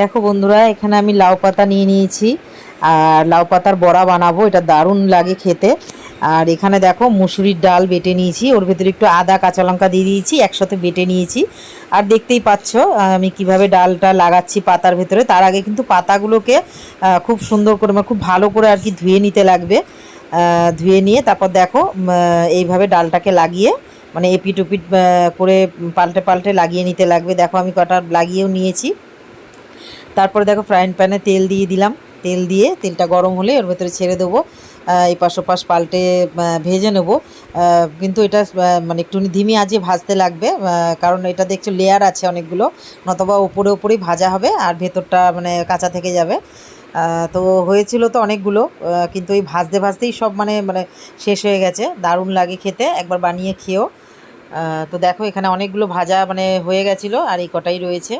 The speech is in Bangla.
দেখো বন্ধুরা, এখানে আমি লাউ পাতা নিয়ে নিয়েছি, আর লাউ পাতার বড়া বানাবো, এটা দারুণ লাগে খেতে। আর এখানে দেখো মুসুরির ডাল বেটে নিয়েছি, ওর ভেতরে একটু আদা, কাঁচা লঙ্কা দিয়ে দিয়েছি, একসাথে বেটে নিয়েছি। আর দেখতেই পাচ্ছ, আমি কীভাবে ডালটা লাগাচ্ছি পাতার ভেতরে, তার আগে কিন্তু পাতাগুলোকে খুব সুন্দর করে মানে খুব ভালো করে আর কি ধুয়ে নিতে লাগবে। ধুয়ে নিয়ে তারপর দেখো এইভাবে ডালটাকে লাগিয়ে মানে এপিট ওপিট করে পাল্টে পাল্টে লাগিয়ে নিতে লাগবে। দেখো আমি কটা লাগিয়েও নিয়েছি। তারপরে দেখো ফ্রাইং প্যানে তেল দিয়ে দিলাম। তেল দিয়ে তেলটা গরম হলে ওর ভেতরে ছেড়ে দেবো। এই পাশ ওপাশ পাল্টে ভেজে নেব। কিন্তু এটা মানে একটু ধিমি আজে ভাজতে লাগবে। কারণ এটা দেখছ লেয়ার আছে অনেকগুলো। নতবা উপরে উপরেই ভাজা হবে আর ভেতরটা মানে কাঁচা থেকে যাবে। তো হয়েছিল তো অনেকগুলো। কিন্তু এই ভাজতে ভাজতেই সব মানে মানে শেষ হয়ে গেছে। দারুণ লাগে খেতে। একবার বানিয়ে খেয়েও। তো দেখো এখানে অনেকগুলো ভাজা মানে হয়ে গেছিল আর এই কটাই রয়েছে।